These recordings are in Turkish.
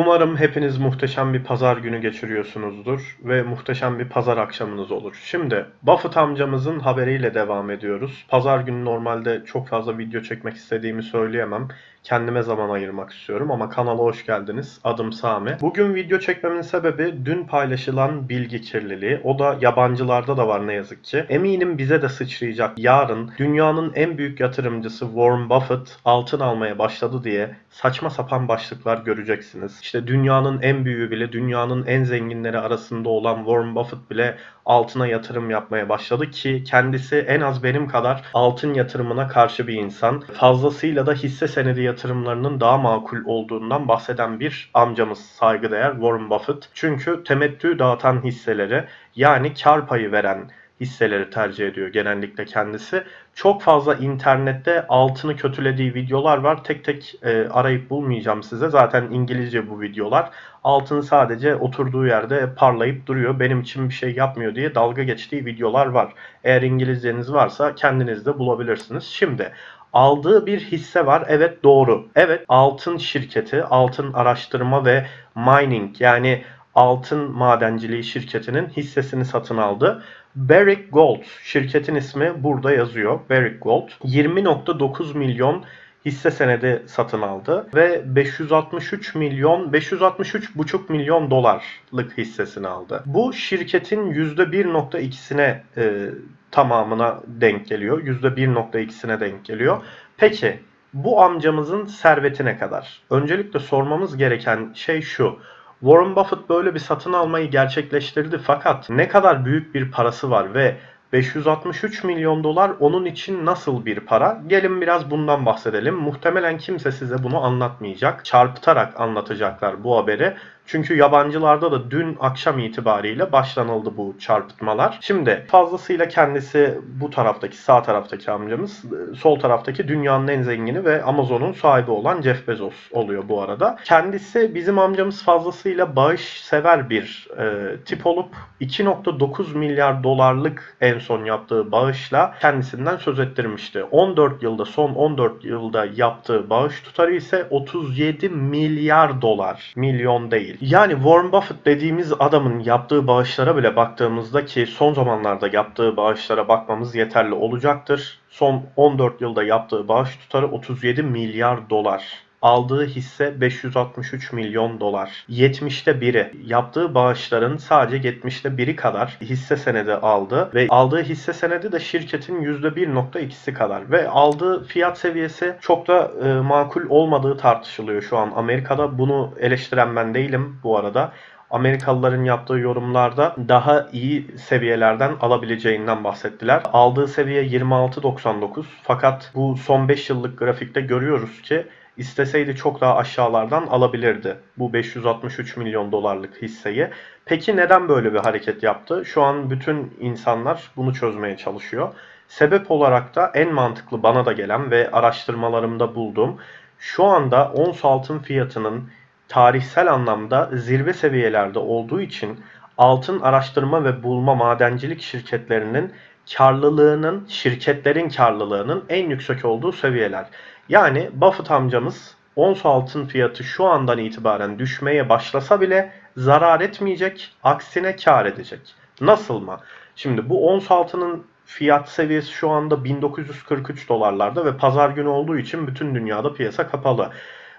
Umarım hepiniz muhteşem bir pazar günü geçiriyorsunuzdur ve muhteşem bir pazar akşamınız olur. Şimdi Buffett amcamızın haberiyle devam ediyoruz. Pazar günü normalde çok fazla video çekmek istediğimi söyleyemem. Kendime zaman ayırmak istiyorum ama kanala hoş geldiniz. Adım Sami. Bugün video çekmemin sebebi dün paylaşılan bilgi kirliliği. O da yabancılarda da var ne yazık ki. Eminim bize de sıçrayacak. Yarın dünyanın en büyük yatırımcısı Warren Buffett altın almaya başladı diye saçma sapan başlıklar göreceksiniz. İşte dünyanın en büyüğü bile, dünyanın en zenginleri arasında olan Warren Buffett bile altına yatırım yapmaya başladı ki kendisi en az benim kadar altın yatırımına karşı bir insan. Fazlasıyla da hisse senedi yatırımlarının daha makul olduğundan bahseden bir amcamız saygıdeğer Warren Buffett. Çünkü temettü dağıtan hisseleri yani kar payı veren hisseleri tercih ediyor genellikle kendisi. Çok fazla internette altını kötülediği videolar var. Tek tek e, arayıp bulmayacağım size. Zaten İngilizce bu videolar. Altın sadece oturduğu yerde parlayıp duruyor. Benim için bir şey yapmıyor diye dalga geçtiği videolar var. Eğer İngilizceniz varsa kendiniz de bulabilirsiniz. Şimdi aldığı bir hisse var. Evet doğru. Evet altın şirketi, altın araştırma ve mining yani altın madenciliği şirketinin hissesini satın aldı. Barrick Gold şirketin ismi burada yazıyor. Barrick Gold 20.9 milyon hisse senedi satın aldı ve 563 milyon 563,5 milyon dolarlık hissesini aldı. Bu şirketin %1.2'sine e, tamamına denk geliyor. %1.2'sine denk geliyor. Peki bu amcamızın serveti ne kadar? Öncelikle sormamız gereken şey şu. Warren Buffett böyle bir satın almayı gerçekleştirdi fakat ne kadar büyük bir parası var ve 563 milyon dolar onun için nasıl bir para? Gelin biraz bundan bahsedelim. Muhtemelen kimse size bunu anlatmayacak. Çarpıtarak anlatacaklar bu haberi. Çünkü yabancılarda da dün akşam itibariyle başlanıldı bu çarpıtmalar. Şimdi fazlasıyla kendisi bu taraftaki sağ taraftaki amcamız sol taraftaki dünyanın en zengini ve Amazon'un sahibi olan Jeff Bezos oluyor bu arada. Kendisi bizim amcamız fazlasıyla bağış sever bir e, tip olup 2.9 milyar dolarlık en son yaptığı bağışla kendisinden söz ettirmişti. 14 yılda son 14 yılda yaptığı bağış tutarı ise 37 milyar dolar. Milyon değil. Yani Warren Buffett dediğimiz adamın yaptığı bağışlara bile baktığımızda ki son zamanlarda yaptığı bağışlara bakmamız yeterli olacaktır. Son 14 yılda yaptığı bağış tutarı 37 milyar dolar. Aldığı hisse 563 milyon dolar. 70'te biri. Yaptığı bağışların sadece 70'te biri kadar hisse senedi aldı ve aldığı hisse senedi de şirketin %1.2'si kadar ve aldığı fiyat seviyesi çok da e, makul olmadığı tartışılıyor şu an Amerika'da. Bunu eleştiren ben değilim bu arada. Amerikalıların yaptığı yorumlarda daha iyi seviyelerden alabileceğinden bahsettiler. Aldığı seviye 26.99 fakat bu son 5 yıllık grafikte görüyoruz ki isteseydi çok daha aşağılardan alabilirdi bu 563 milyon dolarlık hisseyi. Peki neden böyle bir hareket yaptı? Şu an bütün insanlar bunu çözmeye çalışıyor. Sebep olarak da en mantıklı bana da gelen ve araştırmalarımda bulduğum şu anda ons altın fiyatının tarihsel anlamda zirve seviyelerde olduğu için altın araştırma ve bulma madencilik şirketlerinin karlılığının, şirketlerin karlılığının en yüksek olduğu seviyeler. Yani Buffett amcamız ons altın fiyatı şu andan itibaren düşmeye başlasa bile zarar etmeyecek, aksine kar edecek. Nasıl mı? Şimdi bu ons altının fiyat seviyesi şu anda 1943 dolarlarda ve pazar günü olduğu için bütün dünyada piyasa kapalı.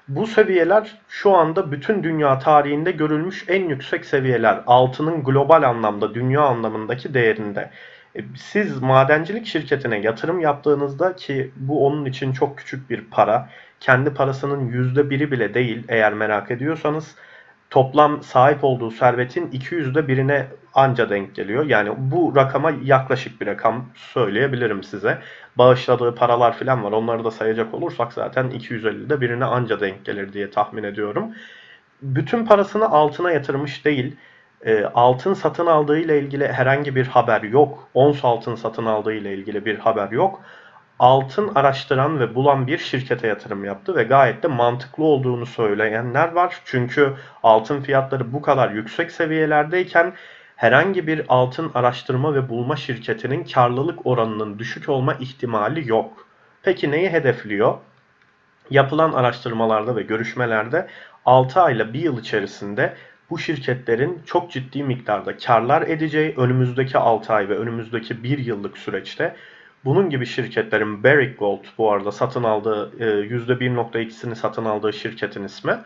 Bu seviyeler şu anda bütün dünya tarihinde görülmüş en yüksek seviyeler. Altının global anlamda, dünya anlamındaki değerinde. E, siz madencilik şirketine yatırım yaptığınızda ki bu onun için çok küçük bir para. Kendi parasının yüzde biri bile değil eğer merak ediyorsanız toplam sahip olduğu servetin 200'de birine anca denk geliyor. Yani bu rakama yaklaşık bir rakam söyleyebilirim size. Bağışladığı paralar falan var. Onları da sayacak olursak zaten 250'de birine anca denk gelir diye tahmin ediyorum. Bütün parasını altına yatırmış değil. E, altın satın aldığı ile ilgili herhangi bir haber yok. Ons altın satın aldığı ile ilgili bir haber yok. Altın araştıran ve bulan bir şirkete yatırım yaptı ve gayet de mantıklı olduğunu söyleyenler var. Çünkü altın fiyatları bu kadar yüksek seviyelerdeyken herhangi bir altın araştırma ve bulma şirketinin karlılık oranının düşük olma ihtimali yok. Peki neyi hedefliyor? Yapılan araştırmalarda ve görüşmelerde 6 ayla 1 yıl içerisinde bu şirketlerin çok ciddi miktarda karlar edeceği önümüzdeki 6 ay ve önümüzdeki 1 yıllık süreçte bunun gibi şirketlerin Barrick Gold bu arada satın aldığı e, %1.2'sini satın aldığı şirketin ismi.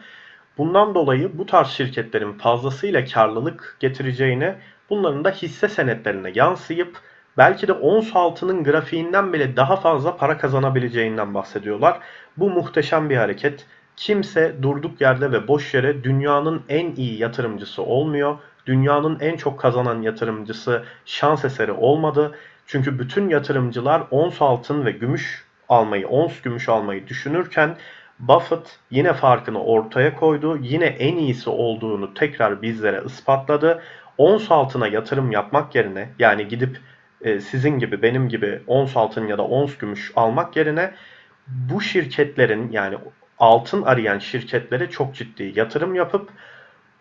Bundan dolayı bu tarz şirketlerin fazlasıyla karlılık getireceğini bunların da hisse senetlerine yansıyıp belki de ons altının grafiğinden bile daha fazla para kazanabileceğinden bahsediyorlar. Bu muhteşem bir hareket. Kimse durduk yerde ve boş yere dünyanın en iyi yatırımcısı olmuyor. Dünyanın en çok kazanan yatırımcısı şans eseri olmadı. Çünkü bütün yatırımcılar ons altın ve gümüş almayı, ons gümüş almayı düşünürken Buffett yine farkını ortaya koydu. Yine en iyisi olduğunu tekrar bizlere ispatladı. Ons altına yatırım yapmak yerine yani gidip e, sizin gibi benim gibi ons altın ya da ons gümüş almak yerine bu şirketlerin yani altın arayan şirketlere çok ciddi yatırım yapıp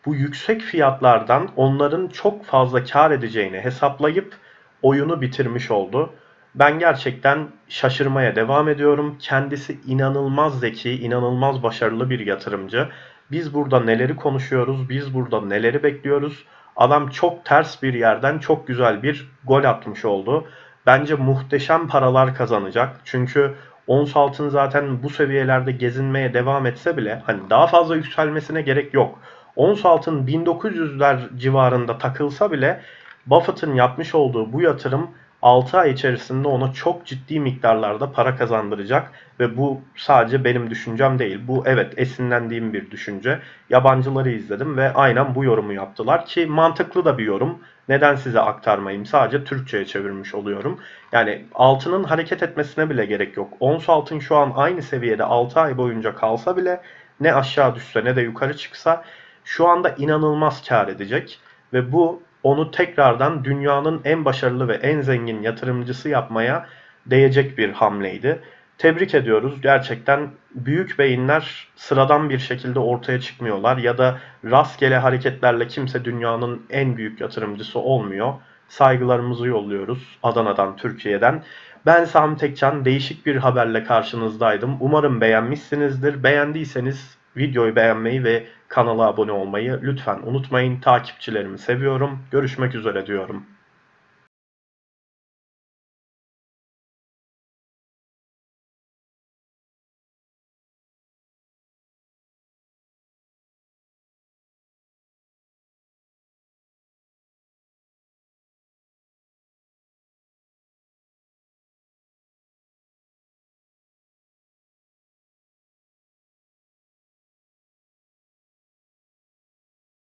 bu yüksek fiyatlardan onların çok fazla kar edeceğini hesaplayıp oyunu bitirmiş oldu. Ben gerçekten şaşırmaya devam ediyorum. Kendisi inanılmaz zeki, inanılmaz başarılı bir yatırımcı. Biz burada neleri konuşuyoruz, biz burada neleri bekliyoruz. Adam çok ters bir yerden çok güzel bir gol atmış oldu. Bence muhteşem paralar kazanacak. Çünkü ons altın zaten bu seviyelerde gezinmeye devam etse bile hani daha fazla yükselmesine gerek yok. Ons altın 1900'ler civarında takılsa bile Buffett'ın yapmış olduğu bu yatırım 6 ay içerisinde ona çok ciddi miktarlarda para kazandıracak ve bu sadece benim düşüncem değil. Bu evet esinlendiğim bir düşünce. Yabancıları izledim ve aynen bu yorumu yaptılar ki mantıklı da bir yorum. Neden size aktarmayayım? Sadece Türkçe'ye çevirmiş oluyorum. Yani altının hareket etmesine bile gerek yok. Ons altın şu an aynı seviyede 6 ay boyunca kalsa bile ne aşağı düşse ne de yukarı çıksa şu anda inanılmaz kar edecek ve bu onu tekrardan dünyanın en başarılı ve en zengin yatırımcısı yapmaya değecek bir hamleydi. Tebrik ediyoruz. Gerçekten büyük beyinler sıradan bir şekilde ortaya çıkmıyorlar ya da rastgele hareketlerle kimse dünyanın en büyük yatırımcısı olmuyor. Saygılarımızı yolluyoruz Adana'dan, Türkiye'den. Ben Sami Tekcan değişik bir haberle karşınızdaydım. Umarım beğenmişsinizdir. Beğendiyseniz videoyu beğenmeyi ve kanala abone olmayı lütfen unutmayın. Takipçilerimi seviyorum. Görüşmek üzere diyorum.